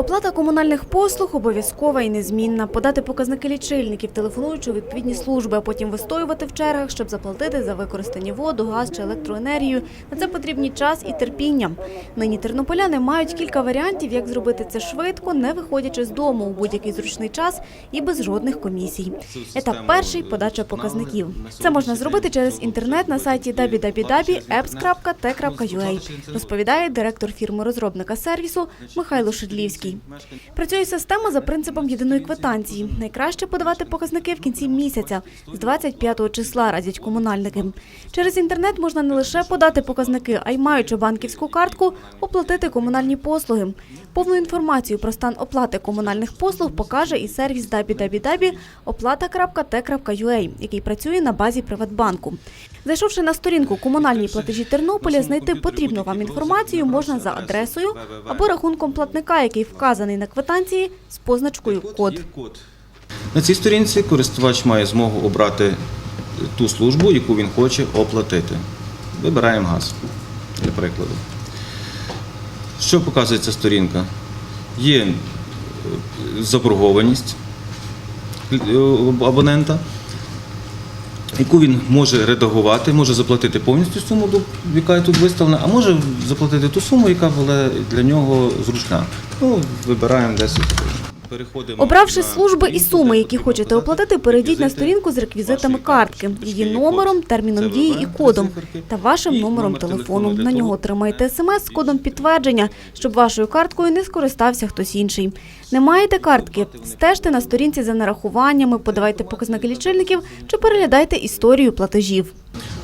Оплата комунальних послуг обов'язкова і незмінна. Подати показники лічильників, телефонуючи у відповідні служби, а потім вистоювати в чергах, щоб заплатити за використані воду, газ чи електроенергію. На це потрібні час і терпіння. Нині тернополяни мають кілька варіантів, як зробити це швидко, не виходячи з дому у будь-який зручний час і без жодних комісій. Етап перший подача показників. Це можна зробити через інтернет на сайті www.apps.t.ua, розповідає директор фірми-розробника сервісу Михайло Шедлівський. Працює система за принципом єдиної квитанції. Найкраще подавати показники в кінці місяця з 25 числа радять комунальники. Через інтернет можна не лише подати показники, а й маючи банківську картку, оплатити комунальні послуги. Повну інформацію про стан оплати комунальних послуг покаже і сервіс www.oplata.t.ua, який працює на базі Приватбанку. Зайшовши на сторінку комунальні платежі Тернополя, знайти потрібну вам інформацію можна за адресою або рахунком платника, який вказаний на квитанції з позначкою код. На цій сторінці користувач має змогу обрати ту службу, яку він хоче оплатити. Вибираємо газ, для прикладу. Що показує ця сторінка? Є е, заборгованість е, абонента, яку він може редагувати, може заплатити повністю суму, яка тут виставлена, а може заплатити ту суму, яка була для нього зручна. Ну, вибираємо 10 гривень. Обравши служби і суми, які хочете оплатити, перейдіть на сторінку з реквізитами картки, її номером, терміном дії і кодом та вашим номером телефону. телефону На нього отримаєте смс з кодом підтвердження, щоб вашою карткою не скористався хтось інший. Не маєте картки? Стежте на сторінці за нарахуваннями, подавайте показники лічильників чи переглядайте історію платежів.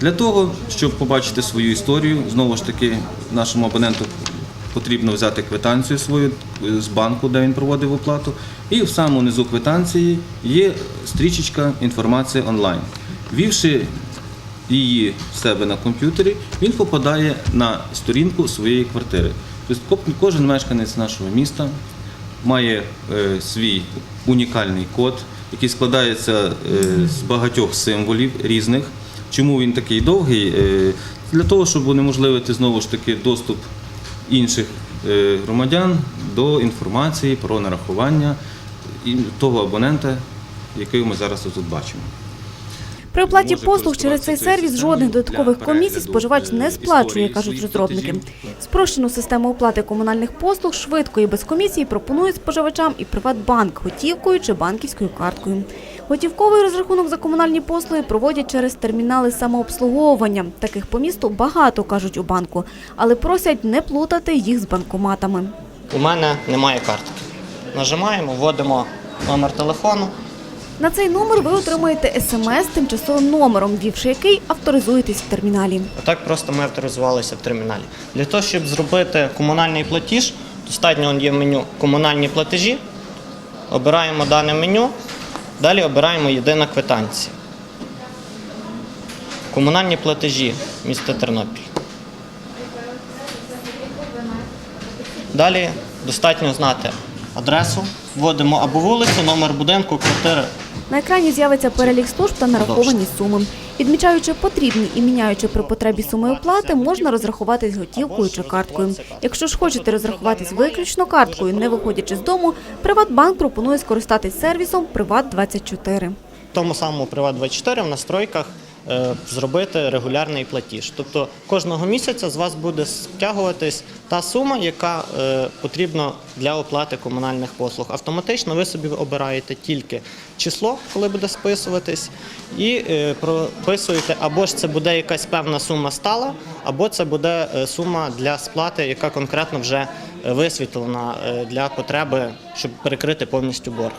Для того, щоб побачити свою історію, знову ж таки, нашому абоненту потрібно взяти квитанцію свою з банку, де він проводив оплату, і в самому низу квитанції є стрічечка інформація онлайн. Ввівши її в себе на комп'ютері, він попадає на сторінку своєї квартири. Тобто кожен мешканець нашого міста має е, свій унікальний код, який складається е, з багатьох символів різних. Чому він такий довгий? Е, Для того, щоб унеможливити знову ж таки доступ інших е, громадян до інформації про нарахування того абонента, який ми зараз тут бачимо. При оплаті послуг через цей сервіс жодних додаткових комісій споживач не сплачує, кажуть розробники. Спрощену систему оплати комунальних послуг швидко і без комісії пропонує споживачам і Приватбанк готівкою чи банківською карткою. Готівковий розрахунок за комунальні послуги проводять через термінали самообслуговування. Таких по місту багато кажуть у банку, але просять не плутати їх з банкоматами. У мене немає картки. Нажимаємо, вводимо номер телефону. На цей номер ви отримаєте смс тимчасовим номером, ввівши який авторизуєтесь в терміналі. Отак просто ми авторизувалися в терміналі. Для того, щоб зробити комунальний платіж, достатньо є меню комунальні платежі. Обираємо дане меню, далі обираємо єдина квитанція. Комунальні платежі міста Тернопіль. Далі достатньо знати адресу, вводимо або вулицю, номер будинку, квартири. На екрані з'явиться перелік служб та нараховані суми. Відмічаючи потрібні і міняючи при потребі суми оплати, можна розрахуватись готівкою чи карткою. Якщо ж хочете розрахуватись виключно карткою, не виходячи з дому, Приватбанк пропонує скористатись сервісом Приват24. В тому самому Приват24 в настройках зробити регулярний платіж. Тобто кожного місяця з вас буде стягуватись та сума, яка е, потрібна для оплати комунальних послуг. Автоматично ви собі обираєте тільки число, коли буде списуватись, і е, прописуєте або ж це буде якась певна сума стала, або це буде е, сума для сплати, яка конкретно вже е, висвітлена е, для потреби, щоб перекрити повністю борг.